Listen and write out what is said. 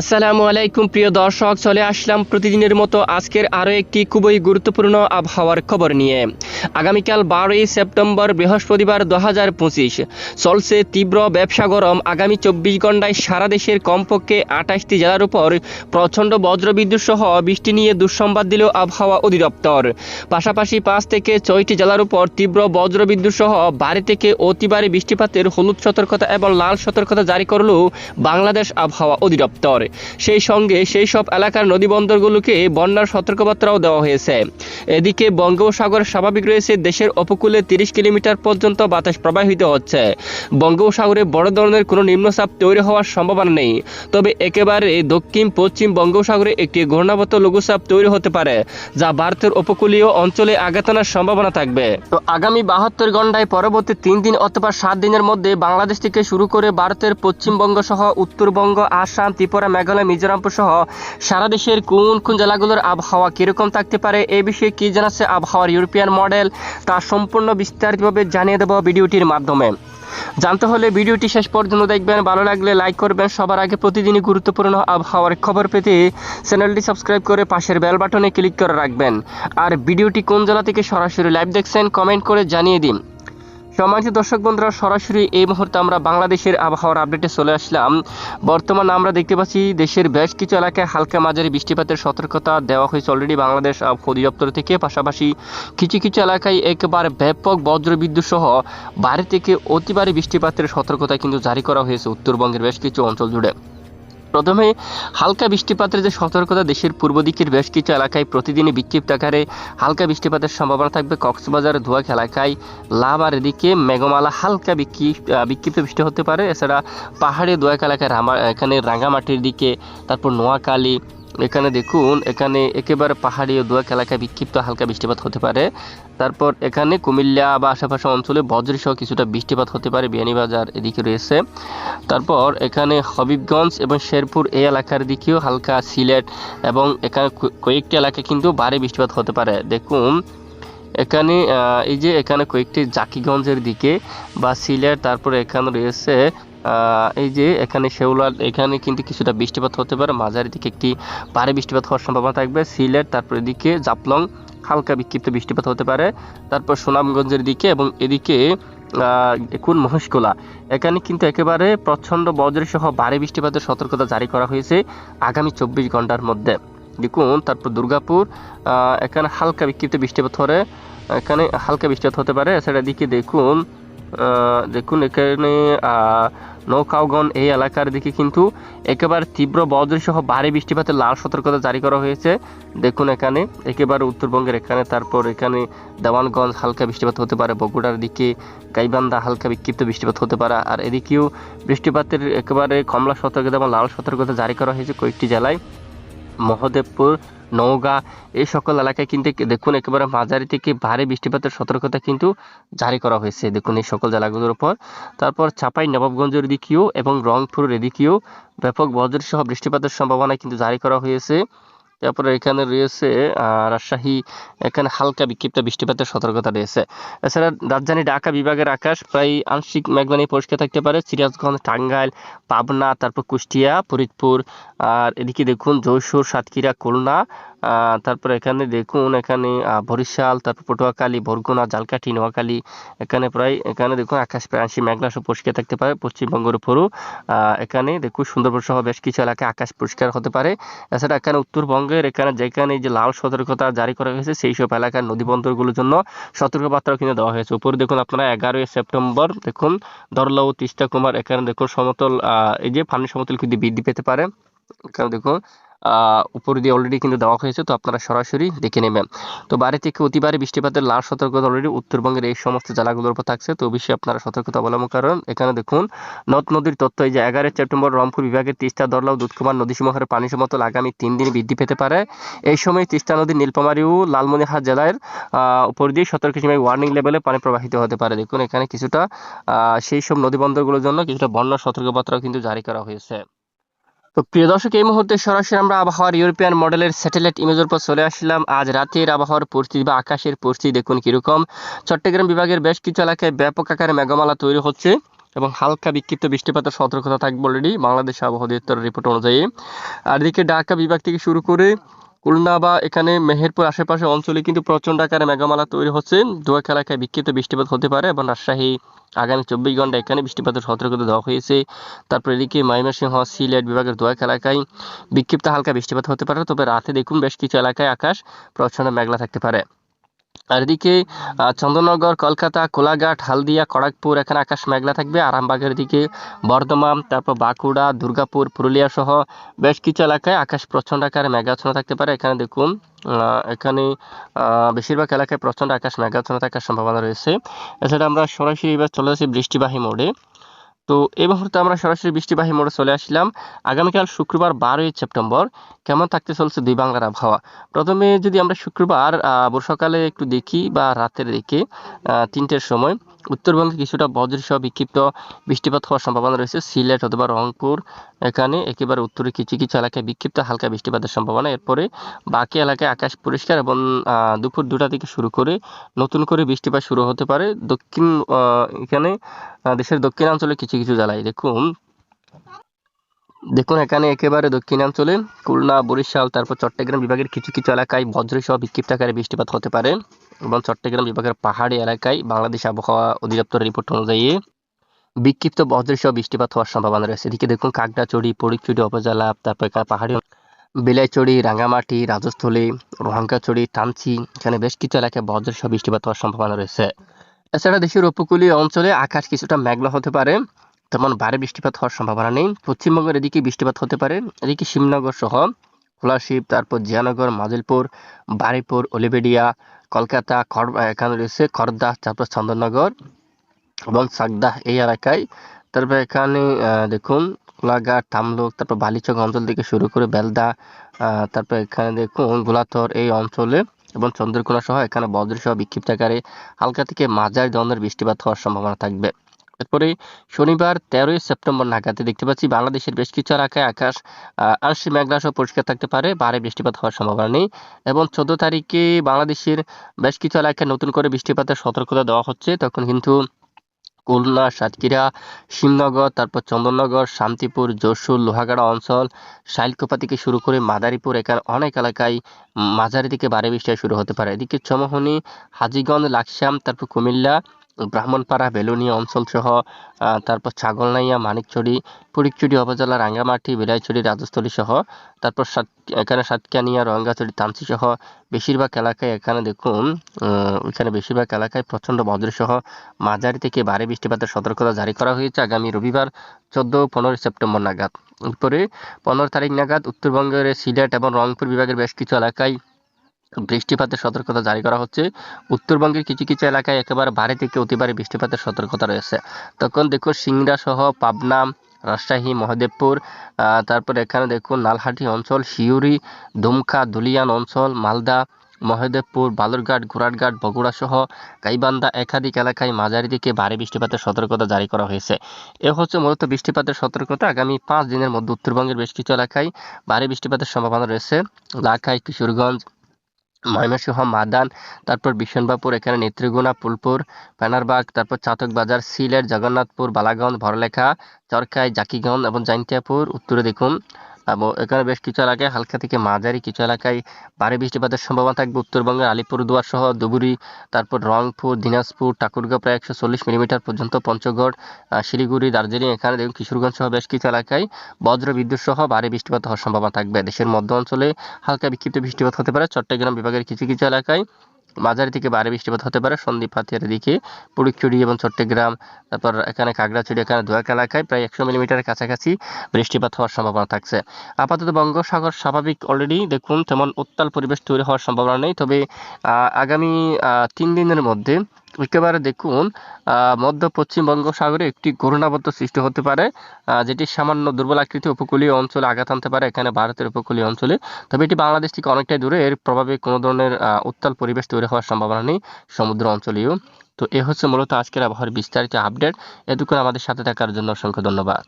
আসসালামু আলাইকুম, প্রিয় দর্শক, চলে আসলাম প্রতিদিনের মতো আজকের আরও একটি খুবই গুরুত্বপূর্ণ আবহাওয়ার খবর নিয়ে। আগামীকাল বারোই সেপ্টেম্বর, বৃহস্পতিবার দু হাজার পঁচিশ। চলছে তীব্র ব্যবসা গরম। আগামী চব্বিশ ঘন্টায় সারা দেশের কমপক্ষে আঠাশটি জেলার উপর প্রচণ্ড বজ্রবিদ্যুৎ সহ বৃষ্টি নিয়ে দুঃসংবাদ দিল আবহাওয়া অধিদপ্তর। পাশাপাশি পাঁচ থেকে ছয়টি জেলার উপর তীব্র বজ্রবিদ্যুৎ সহ বাড়ি থেকে অতি ভারী বৃষ্টিপাতের হলুদ সতর্কতা এবং লাল সতর্কতা জারি করল বাংলাদেশ আবহাওয়া অধিদপ্তর। সেই সঙ্গে সেই সব এলাকার নদীবন্দরগুলোকে বন্যার সতর্কবার্তাও দেওয়া হয়েছে। এদিকে বঙ্গোপসাগর স্বাভাবিক রয়েছে, দেশের উপকূলে তিরিশ কিলোমিটার পর্যন্ত বাতাস প্রবাহিত হচ্ছে। বঙ্গোপসাগরে বড় ধরনের কোনো নিম্নচাপ তৈরি হওয়ার সম্ভাবনা নেই। তবে একেবারে দক্ষিণ, পশ্চিম বঙ্গোপসাগরে একটি ঘূর্ণাবর্ত লঘুচাপ তৈরি হতে পারে, যা ভারতের উপকূলীয় অঞ্চলে আঘাত আনার সম্ভাবনা থাকবে। তো আগামী বাহাত্তর ঘন্টায় পরবর্তী তিন দিন অথবা সাত দিনের মধ্যে বাংলাদেশ থেকে শুরু করে ভারতের পশ্চিমবঙ্গ সহ উত্তরবঙ্গ, আসাম, ত্রিপুরা মেঘালয়, মিজোরামপুর সহ সারা দেশের কোন কোন জেলাগুলোর আবহাওয়া কীরকম থাকতে পারে এই বিষয়ে কি জানাচ্ছে আবহাওয়ার ইউরোপিয়ান মডেল, তা সম্পূর্ণ বিস্তারিতভাবে জানিয়ে দেবো ভিডিওটির মাধ্যমে। জানতে হলে ভিডিওটি শেষ পর্যন্ত দেখবেন, ভালো লাগলে লাইক করবেন। সবার আগে প্রতিদিনই গুরুত্বপূর্ণ আবহাওয়ার খবর পেতে চ্যানেলটি সাবস্ক্রাইব করে পাশের বেল বাটনে ক্লিক করে রাখবেন। আর ভিডিওটি কোন জেলা থেকে সরাসরি লাইভ দেখছেন, কমেন্ট করে জানিয়ে দিন। সম্মানিত দর্শক বন্ধুরা, সরাসরি এই মুহূর্তে আমরা বাংলাদেশের আবহাওয়ার আপডেটে চলে আসলাম। বর্তমানে আমরা দেখতে পাচ্ছি দেশের বেশ কিছু এলাকায় হালকা মাঝারি বৃষ্টিপাতের সতর্কতা দেওয়া হয়েছে অলরেডি বাংলাদেশ অধিদপ্তর থেকে। পাশাপাশি কিছু কিছু এলাকায় একবার ব্যাপক বজ্রবিদ্যুৎ সহ বাড়ি থেকে অতিবারে বৃষ্টিপাতের সতর্কতা কিন্তু জারি করা হয়েছে উত্তরবঙ্গের বেশ কিছু অঞ্চল জুড়ে। প্রথমে হালকা বৃষ্টিপাতের যে সতর্কতা দেশের পূর্ব দিকের বেশ কিছু এলাকায় প্রতিদিনই বিক্ষিপ্ত আকারে হালকা বৃষ্টিপাতের সম্ভাবনা থাকবে। কক্সবাজার ধোয়াক এলাকায় লাভার এদিকে মেঘমালা হালকা বিক্ষিপ্ত বৃষ্টি হতে পারে। এছাড়া পাহাড়ে দোয়াক এলাকায় রামা এখানে রাঙামাটির দিকে, তারপর নোয়াখালী এখানে দেখুন, এখানে একেবারে পাহাড়ি ও দোয়াক এলাকায় বিক্ষিপ্ত হালকা বৃষ্টিপাত হতে পারে। তারপর এখানে কুমিল্লা বা আশেপাশে অঞ্চলে বজ্রসহ কিছুটা বৃষ্টিপাত হতে পারে বিয়ানীবাজার এদিকে রয়েছে। তারপর এখানে হবিবগঞ্জ এবং শেরপুর এই এলাকার দিকেও হালকা সিলেট এবং এখানে কয়েকটি এলাকায় কিন্তু ভারী বৃষ্টিপাত হতে পারে। দেখুন, এখানে এই যে এখানে কয়েকটি জাকিগঞ্জের দিকে বা সিলেট, তারপর এখানে রয়েছে এই যে এখানে শেওলার, এখানে কিন্তু কিছুটা বৃষ্টিপাত হতে পারে। মাঝারি দিকে একটি ভারী বৃষ্টিপাত হওয়ার সম্ভাবনা থাকবে। সিলেট, তারপর এদিকে জাপলং হালকা বিক্ষিপ্ত বৃষ্টিপাত হতে পারে। তারপর সুনামগঞ্জের দিকে এবং এদিকে এখন মহেশকোলা। এখানে কিন্তু একেবারে প্রচণ্ড বজ্রসহ ভারী বৃষ্টিপাতের সতর্কতা জারি করা হয়েছে আগামী চব্বিশ ঘণ্টার মধ্যে। দেখুন, তারপর দুর্গাপুর এখানে হালকা বিক্ষিপ্ত বৃষ্টিপাত হরে এখানে হালকা বৃষ্টিপাত হতে পারে। এছাড়া এদিকে দেখুন দেখুন এখানে আহ, নৌকাওগণ এই এলাকার দিকে কিন্তু একেবারে তীব্র বজ্রসহ ভারী বৃষ্টিপাতের লাল সতর্কতা জারি করা হয়েছে। দেখুন এখানে একেবারে উত্তরবঙ্গের এখানে তারপর এখানে দেওয়ানগঞ্জ হালকা বৃষ্টিপাত হতে পারে বগুড়ার দিকে গাইবান্ধা হালকা বিক্ষিপ্ত বৃষ্টিপাত হতে পারে আর এদিকেও বৃষ্টিপাতের একেবারে কমলা সতর্কতা এবং লাল সতর্কতা জারি করা হয়েছে কয়েকটি জেলায়। মহদেবপুর, নওগাঁ, এই সকল এলাকায় কিন্তু দেখুন একেবারে মাঝারি থেকে ভারী বৃষ্টিপাতের সতর্কতা কিন্তু জারি করা হয়েছে। দেখুন এই সকল জেলাগুলোর উপর। তারপর চাপাই নবাবগঞ্জের দিকেও এবং রংপুরের এদিকেও ব্যাপক বজ্রসহ বৃষ্টিপাতের সম্ভাবনা কিন্তু জারি করা হয়েছে। তারপরে এখানে রয়েছে রাজশাহী, এখানে হালকা বিক্ষিপ্ত বৃষ্টিপাতের সতর্কতা রয়েছে। এছাড়া রাজধানী ঢাকা বিভাগের আকাশ প্রায় আংশিক মেঘমানি পরিষ্কার থাকতে পারে। সিরাজগঞ্জ, টাঙ্গাইল, পাবনা, তারপর কুষ্টিয়া, ফরিদপুর, আর এদিকে দেখুন যশোর, সাতক্ষীরা, খুলনা তারপর এখানে দেখুন, এখানে বরিশাল, তারপর পটুয়াখালী, বরগুনা, জালকাঠি, নোয়াখালী, এখানে প্রায়, এখানে দেখুন আকাশ প্রায় আংশিক মেঘলা সহ পরিষ্কার থাকতে পারে, পশ্চিমবঙ্গের উপরও। এখানে দেখুন সুন্দরবন সহ বেশ কিছু এলাকায় আকাশ পরিষ্কার হতে পারে। এছাড়া এখানে উত্তরবঙ্গের, এখানে যেখানে যে লাল সতর্কতা জারি করা হয়েছে, সেই সব এলাকার নদীবন্দরগুলোর জন্য সতর্কবার্তাও কিন্তু দেওয়া হয়েছে। উপরে দেখুন আপনারা এগারোই সেপ্টেম্বর, দেখুন দরলাউ তিস্তা কুমার, এখানে দেখুন সমতল এই যে পানি সমতল কিন্তু বৃদ্ধি পেতে পারে। এখানে দেখুন উপর দিয়ে অলরেডি কিন্তু দেওয়া হয়েছে, তো আপনারা সরাসরি দেখে নেবেন। তো বাড়ি থেকে অতিবারে বৃষ্টিপাতের লাল সতর্কতা অলরেডি উত্তরবঙ্গের এই সমস্ত জেলাগুলোর উপর থাকছে, তো অবশ্যই আপনারা সতর্কতা অবলম্বন করেন। এখানে দেখুন, নদ নদীর তথ্য, এই যে এগারোই সেপ্টেম্বর রংপুর বিভাগের তিস্তা দরলাও দুধকুমার নদীসমূহের পানি সমতল আগামী তিন দিন বৃদ্ধি পেতে পারে। এই সময় তিস্তা নদীর নীলফামারী ও লালমনিরহাট জেলার উপর দিয়ে সতর্ক সীমায় ওয়ার্নিং লেভেলে পানি প্রবাহিত হতে পারে। দেখুন, এখানে কিছুটা সেই সব নদীবন্দরগুলোর জন্য কিছুটা বন্যা সতর্কবার্তাও কিন্তু জারি করা হয়েছে। তো প্রিয় দর্শক, এই মুহূর্তে সরাসরি আমরা আবহাওয়ার ইউরোপিয়ান মডেলের স্যাটেলাইট ইমেজের উপর চলে আসলাম। আজ রাতের আবহাওয়ার পরিস্থিতি বা আকাশের পরিস্থিতি দেখুন কীরকম। চট্টগ্রাম বিভাগের বেশ কিছু এলাকায় ব্যাপক আকারে মেঘমালা তৈরি হচ্ছে এবং হালকা বিক্ষিপ্ত বৃষ্টিপাতের সতর্কতা থাকবে অলরেডি বাংলাদেশ আবহাওয়া অধিদপ্তরের রিপোর্ট অনুযায়ী। আর এদিকে ঢাকা বিভাগ থেকে শুরু করে খুলনা বা এখানে মেহেরপুর আশেপাশে অঞ্চলে কিন্তু প্রচণ্ড আকারে মেঘমালা তৈরি হচ্ছে। দোয়াক এলাকায় বিক্ষিপ্ত বৃষ্টিপাত হতে পারে এবং রাজশাহী আগামী চব্বিশ ঘণ্টা এখানে বৃষ্টিপাতের সতর্কতা দেওয়া হয়েছে। তারপর এদিকে ময়মনসিংহ, সিলেট বিভাগের দোয়াক এলাকায় বিক্ষিপ্ত হালকা বৃষ্টিপাত হতে পারে। তবে রাতে দেখুন বেশ কিছু এলাকায় আকাশ প্রচণ্ড মেঘলা থাকতে পারে। আর এদিকে আহ, চন্দননগর কলকাতা কোলাঘাট হালদিয়া খড়গপুর এখানে আকাশ মেঘলা থাকবে। আরামবাগের দিকে বর্ধমান তারপর বাঁকুড়া দুর্গাপুর পুরুলিয়া সহ বেশ কিছু এলাকায় আকাশ প্রচণ্ড আকারে মেঘাচ্ছন্ন থাকতে পারে। এখানে দেখুন এখানে বেশিরভাগ এলাকায় প্রচণ্ড আকাশ মেঘাচ্ছন্ন থাকার সম্ভাবনা রয়েছে। এছাড়া আমরা সরাসরি এবার চলে আসি বৃষ্টিবাহী মোডে। তো এই মুহূর্তে আমরা সরাসরি বৃষ্টিবাহী মোড়ে চলে আসলাম। আগামীকাল শুক্রবার বারোই সেপ্টেম্বর কেমন থাকতে চলছে দুই বাংলার আবহাওয়া? প্রথমে যদি আমরা শুক্রবার সকালে একটু দেখি বা রাতের আহ, তিনটের সময় উত্তরবঙ্গে কিছুটা বজ্রসহ বিক্ষিপ্ত বৃষ্টিপাত হওয়ার সম্ভাবনা রয়েছে। সিলেট অথবা রংপুর এখানে একেবারে উত্তরে কিছু কিছু এলাকায় বিক্ষিপ্ত হালকা বৃষ্টিপাতের সম্ভাবনা। এরপরে বাকি এলাকায় আকাশ পরিষ্কার এবং দুপুর দুটা থেকে শুরু করে নতুন করে বৃষ্টিপাত শুরু হতে পারে। দক্ষিণ এখানে দেশের দক্ষিণাঞ্চলে কিছু কিছু জেলায়, দেখুন। দেখুন এখানে একেবারে দক্ষিণাঞ্চলে, খুলনা, বরিশাল, তারপর চট্টগ্রাম বিভাগের কিছু কিছু এলাকায় বজ্রসহ বিক্ষিপ্ত আকারে বৃষ্টিপাত হতে পারে এবং চট্টগ্রাম বিভাগের পাহাড়ি এলাকায় বাংলাদেশ আবহাওয়া অধিদপ্তরের রিপোর্ট অনুযায়ী বিক্ষিপ্ত বজ্রসহ বৃষ্টিপাত হওয়ার সম্ভাবনা রয়েছে। এদিকে দেখুন কাকড়াচড়ি পরিচুড়ি উপজেলা, তারপর এখানে পাহাড়ি বিলাইচড়ি রাঙ্গামাটি রাজস্থলী, রোহাঙ্গাচড়ি টানচি এখানে বেশ কিছু এলাকায় বজ্রসহ বৃষ্টিপাত হওয়ার সম্ভাবনা রয়েছে। এছাড়া দেশের উপকূলীয় অঞ্চলে আকাশ কিছুটা মেঘলা হতে পারে। তেমন ভারী বৃষ্টিপাত হওয়ার সম্ভাবনা নেই। পশ্চিমবঙ্গের এদিকে বৃষ্টিপাত হতে পারে। এদিকে শিবনগর সহ কোলাশিব তারপর জিয়ানগর, মাজিলপুর, বারিপুর অলিবেডিয়া কলকাতা এখানে রয়েছে খড়দা, তারপর চন্দননগর এবং সাগদা এই এলাকায়। তারপর এখানে দেখুন কোলাঘাট তামলুক, তারপর বালিচক অঞ্চল থেকে শুরু করে বেলদা তারপর এখানে দেখুন গোলাথর এই অঞ্চলে এবং চন্দ্রকোনা সহ এখানে বজ্রসহ বিক্ষিপ্ত আকারে হালকা থেকে মাঝারি ধরনের বৃষ্টিপাত হওয়ার সম্ভাবনা থাকবে। এরপরে শনিবার তেরোই সেপ্টেম্বর নাগাদে দেখতে পাচ্ছি বাংলাদেশের বেশ কিছু এলাকায় আকাশ আংশিক মেঘলা সহ পরিষ্কার থাকতে পারে বারে বৃষ্টিপাত হওয়ার সম্ভাবনা নেই এবং চোদ্দ তারিখে বাংলাদেশের বেশ কিছু এলাকায় নতুন করে বৃষ্টিপাতের সতর্কতা দেওয়া হচ্ছে। তখন কিন্তু খুলনা সাতক্ষীরা শিমনগর তারপর চন্দননগর, শান্তিপুর, যশোর, লোহাগাড়া অঞ্চল, শাইলকোপা থেকে শুরু করে মাদারীপুর, এখানে অনেক এলাকায় মাঝারি থেকে ভারী বৃষ্টি শুরু হতে পারে। এদিকে চমহনি, হাজিগঞ্জ, লাকসাম, তারপর কুমিল্লা ব্রাহ্মণপাড়া বেলুনিয়া অঞ্চল সহ আহ, তারপর ছাগলনাইয়া মানিকচড়ি ফটিকচুরি উপজেলা রাঙ্গামাটি বিলাইচড়ি রাজস্থলী সহ তারপর সাত এখানে সাতকানিয়া রঙ্গাচড়ি তামসি সহ বেশিরভাগ এলাকায় এখানে দেখুন এখানে বেশিরভাগ এলাকায় প্রচণ্ড বজ্রসহ মাঝারি থেকে ভারী বৃষ্টিপাতের সতর্কতা জারি করা হয়েছে আগামী রবিবার চোদ্দ পনেরোই সেপ্টেম্বর নাগাদ। এরপরে পনেরো তারিখ নাগাদ উত্তরবঙ্গের সিলেট এবং রংপুর বিভাগের বেশ কিছু এলাকায় বৃষ্টিপাতের সতর্কতা জারি করা হচ্ছে। উত্তরবঙ্গের কিছু কিছু এলাকায় একেবারে ভারী থেকে অতি ভারী বৃষ্টিপাতের সতর্কতা রয়েছে। তখন দেখুন সিংড়া সহ পাবনা, রাজশাহী, মহদেবপুর তারপর এখানে দেখুন নালহাটি অঞ্চল শিউরি দুমকা, দুলিয়ান অঞ্চল, মালদা, মহদেবপুর, বালুরঘাট ঘোড়ারঘাট বগুড়া সহ গাইবান্ধা একাধিক এলাকায় মাঝারি থেকে ভারী বৃষ্টিপাতের সতর্কতা জারি করা হয়েছে। এ হচ্ছে মূলত বৃষ্টিপাতের সতর্কতা। আগামী পাঁচ দিনের মধ্যে উত্তরবঙ্গের বেশ কিছু এলাকায় ভারী বৃষ্টিপাতের সম্ভাবনা রয়েছে। লাখাই, কিশোরগঞ্জ ময়মনসিংহ, মাদান, তারপর বিশনবাপুর এখানে নেত্রীগুনা ফুলপুর প্যানারবাগ তারপর চাতক বাজার, সিলেট, জগন্নাথপুর, বালাগঞ্জ, ভরলেখা চরকায় জাকিগঞ্জ এবং জাইন্তিয়াপুর। উত্তরে দেখুন এবং এখানে বেশ কিছু এলাকায় হালকা থেকে মাঝারি কিছু এলাকায় ভারী বৃষ্টিপাতের সম্ভাবনা থাকবে। উত্তরবঙ্গের আলিপুরদুয়ার সহ ধুবুরি, তারপর রংপুর, দিনাজপুর, ঠাকুরগাঁও প্রায় একশো চল্লিশ মিলিমিটার পর্যন্ত পঞ্চগড় শিলিগুড়ি, দার্জিলিং, এখানে দেখুন কিশোরগঞ্জ সহ বেশ কিছু এলাকায় বজ্র বিদ্যুৎ সহ ভারী বৃষ্টিপাত হওয়ার সম্ভাবনা থাকবে। দেশের মধ্য অঞ্চলে হালকা বিক্ষিপ্ত বৃষ্টিপাত হতে পারে। চট্টগ্রাম বিভাগের কিছু কিছু এলাকায় মাঝারি থেকে ভারী বৃষ্টিপাত হতে পারে। সন্দ্বীপ হাতিয়ার দিকে পুরুকচুরি এবং চট্টগ্রাম, তারপর এখানে কাগড়াচুড়ি এখানে দোয়াক এলাকায় প্রায় একশো মিলিমিটার কাছাকাছি বৃষ্টিপাত হওয়ার সম্ভাবনা থাকছে। আপাতত বঙ্গোসাগর স্বাভাবিক অলরেডি দেখুন, তেমন উত্তাল পরিবেশ তৈরি হওয়ার সম্ভাবনা নেই। তবে আগামী তিন দিনের মধ্যে একেবারে দেখুন মধ্য পশ্চিম বঙ্গোসাগরে একটি ঘূর্ণাবর্ত সৃষ্টি হতে পারে যেটি সামান্য দুর্বল আকৃতি উপকূলীয় অঞ্চলে আঘাত আনতে পারে, এখানে ভারতের উপকূলীয় অঞ্চলে। তবে এটি বাংলাদেশ থেকে অনেকটাই দূরে, এর প্রভাবে কোনো ধরনের উত্তাল পরিবেশ তৈরি হওয়ার সম্ভাবনা নেই সমুদ্র অঞ্চলেও। তো এ হচ্ছে মূলত আজকের আবহাওয়ার বিস্তারিত আপডেট। এতক্ষণ আমাদের সাথে থাকার জন্য অসংখ্য ধন্যবাদ।